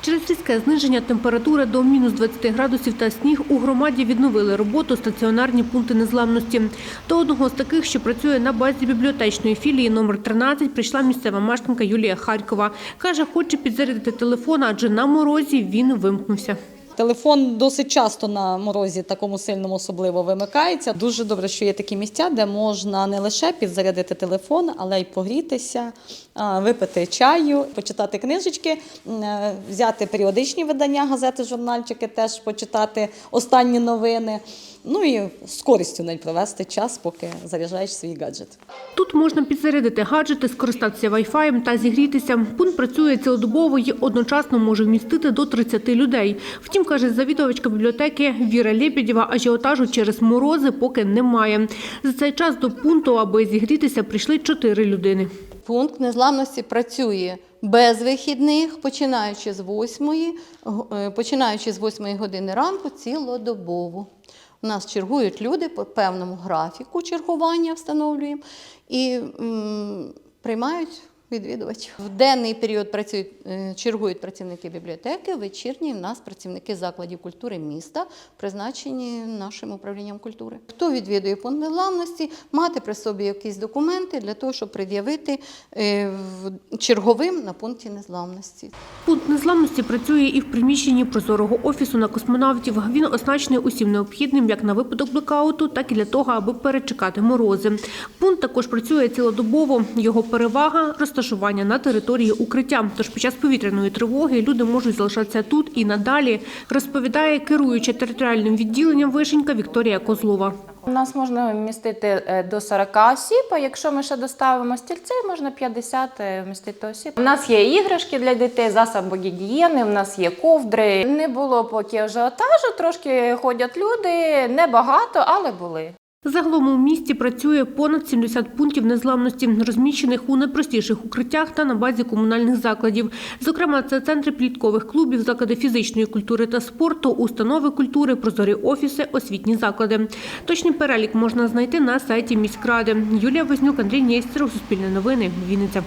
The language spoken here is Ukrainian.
Через різке зниження температури до мінус 20 градусів та сніг у громаді відновили роботу стаціонарні пункти незламності. До одного з таких, що працює на базі бібліотечної філії номер 13, прийшла місцева мешканка Юлія Харкова. Каже, хоче підзарядити телефон, адже на морозі він вимкнувся. Телефон досить часто на морозі, такому сильному особливо вимикається. Дуже добре, що є такі місця, де можна не лише підзарядити телефон, але й погрітися, випити чаю, почитати книжечки, е, взяти періодичні видання, газети, журнальчики, теж почитати останні новини. Ну і з користю навіть провести час, поки заряджаєш свій гаджет. Тут можна підзарядити гаджети, скористатися вайфаєм та зігрітися. Пункт працює цілодобово і одночасно може вмістити до 30 людей. Втім, каже завідувачка бібліотеки Віра Лєпідєва, ажіотажу через морози поки немає. За цей час до пункту, аби зігрітися, прийшли чотири людини. Пункт незламності працює без вихідних, починаючи з 8, починаючи з 8 години ранку цілодобово. У нас чергують люди по певному графіку чергування встановлюємо і м, приймають відвідувачів. В денний період працюють, е, чергують працівники бібліотеки, в вечірній в нас працівники закладів культури міста, призначені нашим управлінням культури. Хто відвідує пункт незламності, мати при собі якісь документи для того, щоб пред'явити е, черговим на пункті незламності. Пункт незламності працює і в приміщенні прозорого офісу на космонавтів. Він оснащений усім необхідним як на випадок блекауту, так і для того, аби перечекати морози. Пункт також працює цілодобово. Його перевага розташування на території укриття. Тож під час повітряної тривоги люди можуть залишатися тут і надалі, розповідає керуюча територіальним відділенням вишенька Вікторія Козлова. У нас можна вмістити е, до 40 осіб, а якщо ми ще доставимо стільці, можна 50 вмістити осіб. У нас є іграшки для дітей, засоби гігієни, у нас є ковдри. Не було поки ажіотажу, трошки ходять люди, небагато, але були. Загалом у місті працює понад 70 пунктів незламності, розміщених у найпростіших укриттях та на базі комунальних закладів. Зокрема, це центри пліткових клубів, заклади фізичної культури та спорту, установи культури, прозорі офіси, освітні заклади. Точний перелік можна знайти на сайті міськради. Юлія Вознюк, Андрій Нєстеров, Суспільне новини, Вінниця.